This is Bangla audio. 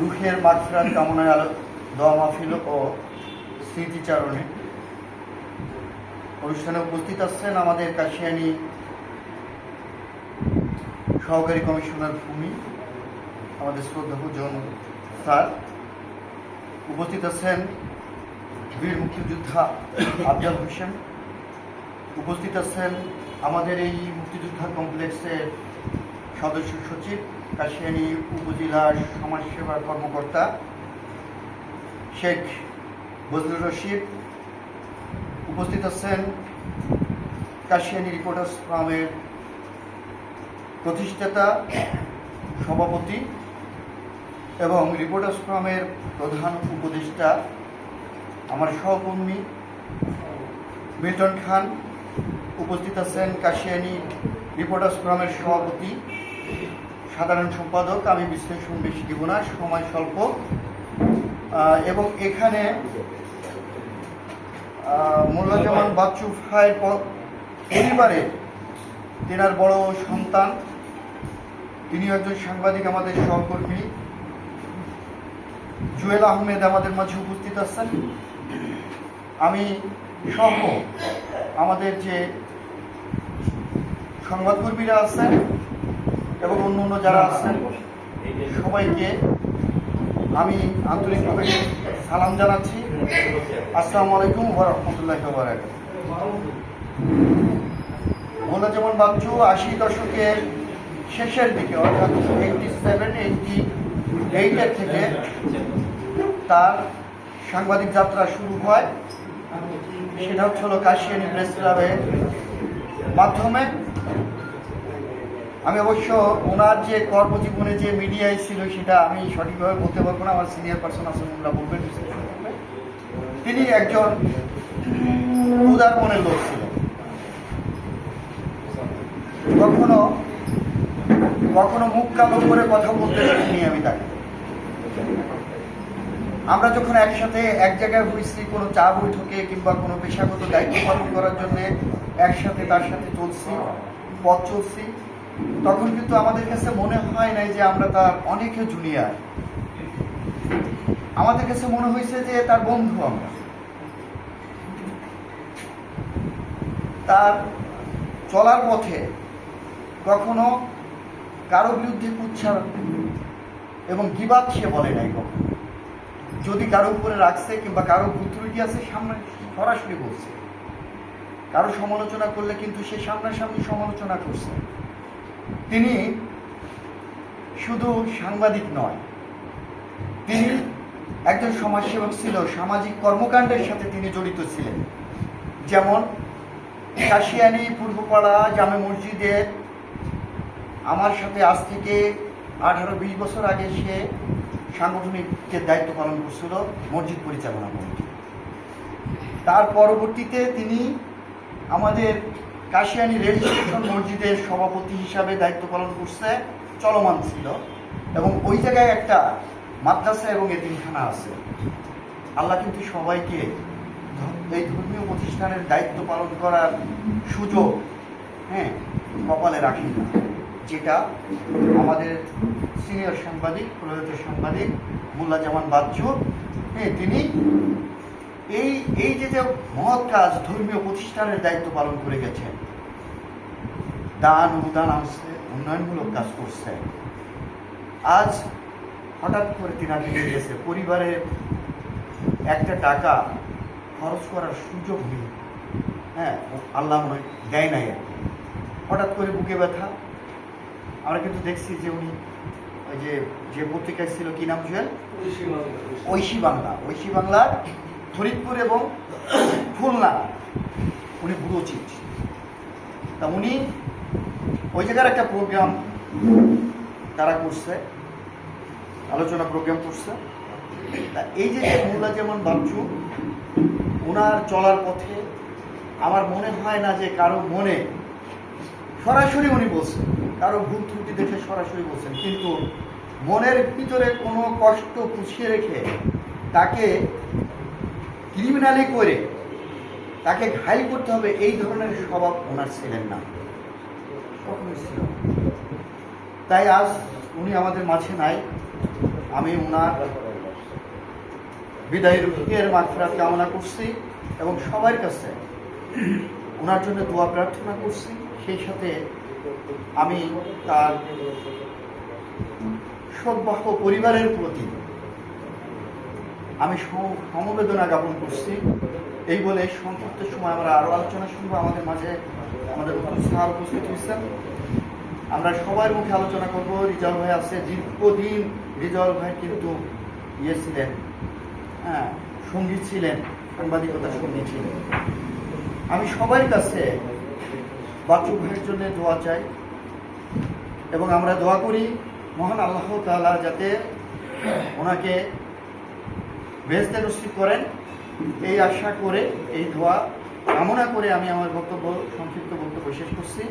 রুহের মাগফিরাত কামনায় আলো দোয়া মাহফিল ও স্মৃতিচারণে অনুষ্ঠানে উপস্থিত আছেন আমাদের কাশিয়ানি সহকারী কমিশনার ভূমি, আমাদের শ্রদ্ধা জন স্যার। উপস্থিত আছেন বীর মুক্তিযোদ্ধা আফজাল হোসেন। উপস্থিত আছেন আমাদের এই মুক্তিযোদ্ধা কমপ্লেক্সের সদস্য সচিব, কাশিয়ানী উপজেলা সমাজসেবা কর্মকর্তা শেখ বজলুর রশিদ উপস্থিত আছেন কাশিয়ানী রিপোর্টার্স ফার্মের প্রতিষ্ঠাতা, সভাপতি এবং রিপোর্টার্স ফার্মের প্রধান উপদেষ্টা, আমার সহকর্মী মিল্টন খান উপস্থিত আছেন কাশিয়ানী রিপোর্টার্স ফোরামের সভাপতি সাধারণ সম্পাদক, আমি বিশ্লেষণ বেশি দিব না, সময় স্বল্প। এবং এখানে মোল্লাজামান বাচ্চু ভাইয়ের প- পরিবারের তেনার বড় সন্তান। তিনি একজন সাংবাদিক, আমাদের সহকর্মী। জুয়েল আহমেদ আমাদের মাঝে উপস্থিত আছেন। আমি সহ আমাদের যে সংবাদকর্মীরা আছেন এবং অন্য অন্য যারা আছেন, সবাইকে আমি আন্তরিকভাবে সালাম জানাচ্ছি। আসসালামু আলাইকুম রহমতুল্লাহ মোল্লা যেমন বাচ্চু আশি দশকের শেষের দিকে, অর্থাৎ এইটটি সেভেন এইটটি এইটের থেকে তার সাংবাদিক যাত্রা শুরু হয়। সেটা হচ্ছে হলো কাশিয়ানি প্রেস ক্লাবের মাধ্যমে। আমি অবশ্য ওনার যে কর্মজীবনে যে মিডিয়ায় ছিল সেটা আমি সঠিকভাবে বলতে পারব না, আমার সিনিয়র পার্সন ওনারা বলবেন তিনি একজন উদার মনের লোক ছিলেন। কখনো কখনো মুখ কালো করে কথা বলতে দেখিনি আমি তাকে। আমরা যখন একসাথে এক জায়গায় হয়েছি কোনো চা বৈঠকে কিংবা কোনো পেশাগত দায়িত্ব পালন করার জন্য একসাথে তার সাথে চলছি, পথ চলছি তখন কিন্তু আমাদের কাছে মনে হয় নাই যে আমরা তার অনেকে জুনিয়র। আমাদের কাছে মনে হয়েছে যে তার বন্ধু আমরা। তার চলার পথে কখনো কারও বিরুদ্ধে কুচ্ছার এবং গিবাদ সে বলে নাই কখনো। যদি কারও উপরে রাখছে কিংবা কারও ভুল ত্রুটি আছে, সামনে সরাসরি বলছে। কারও সমালোচনা করলে কিন্তু সে সামনাসামনি সমালোচনা করছে। তিনি শুধু সাংবাদিক নয়, তিনি একজন সমাজসেবক ছিল, সামাজিক কর্মকাণ্ডের সাথে তিনি জড়িত ছিলেন। যেমন কাশিয়ানি পূর্বপাড়া জামে মসজিদের আমার সাথে আজ থেকে আঠারো বিশ বছর আগে সে সাংগঠনিক যে দায়িত্ব পালন করছিল মসজিদ পরিচালনা কমিটি। তার পরবর্তীতে তিনি আমাদের কাশিয়ানি রেল স্টেশন মসজিদের সভাপতি হিসাবে দায়িত্ব পালন করছে চলমান ছিল এবং ওই জায়গায় একটা মাদ্রাসা এবং এতিমখানা আছে। আল্লাহ কিন্তু সবাইকে এই ধর্মীয় প্রতিষ্ঠানের দায়িত্ব পালন করার সুযোগ হ্যাঁ কপালে রাখি না। যেটা আমাদের সিনিয়র সাংবাদিক প্রয়াত সাংবাদিক, মোল্লা জামান বাচ্চু হ্যাঁ তিনি এই এই যে যে মহৎ কাজ ধর্মীয় প্রতিষ্ঠানের দায়িত্ব পালন করে গেছেন দান অনুদান আসছে উন্নয়নমূলক কাজ করছে। আজ হঠাৎ করে তিনা ফিরে গেছে। পরিবারের একটা টাকা খরচ করার সুযোগ নেই। হ্যাঁ আল্লাহ মনে দেয় নাই। হঠাৎ করে বুকে ব্যথা। আমরা কিন্তু দেখছি যে উনি ওই যে যে পত্রিকায় ছিল কি নাম জুয়েল ঐশী বাংলা। ঐশী বাংলার ফরিদপুর এবং খুলনা। উনি বুড়ো চিঠ তা উনি ওই জায়গার একটা প্রোগ্রাম তারা করছে, আলোচনা প্রোগ্রাম করছে। তা এই যে মোল্লা যেমন বাচ্চু ওনার চলার পথে আমার মনে হয় না যে কারও মনে সরাসরি উনি বলছেন, কারও ভুল ত্রুটি দেখে সরাসরি বলছেন, কিন্তু মনের ভিতরে কোনো কষ্ট পুষিয়ে রেখে তাকে ক্রিমিনালি করে তাকে ঘাইল করতে হবে, এই ধরনের স্বভাব ওনার ছিলেন না। তাই আজ উনি আমাদের মাঝে নাই। আমি ওনার বিদায় রুহের মাগফিরাত কামনা করছি এবং সবার কাছে ওনার জন্য দোয়া প্রার্থনা করছি। সেই সাথে আমি তার সদ্বাহ পরিবারের প্রতি আমি সমবেদনা জ্ঞাপন করছি। এই বলে সংক্ষিপ্ত সময় আমরা আরও আলোচনা শুনব। আমাদের মাঝে আমাদের স্যার উপস্থিত হয়েছেন। আমরা সবার মুখে আলোচনা করব। রিজাল ভাই আছে, দীর্ঘদিন রিজাল ভাই কিন্তু ইয়ে ছিলেন। হ্যাঁ সঙ্গী ছিলেন সাংবাদিকতার সঙ্গী ছিলেন। আমি সবার কাছে বাচ্চু ভাইয়ের জন্য দোয়া চাই এবং আমরা দোয়া করি, মহান আল্লাহ তাআলা যাতে ওনাকে বেহেস্তে নসিব করেন, এই আশা করে, এই দোয়া কামনা করে আমি আমার বক্তব্য, সংক্ষিপ্ত বক্তব্য শেষ করছি।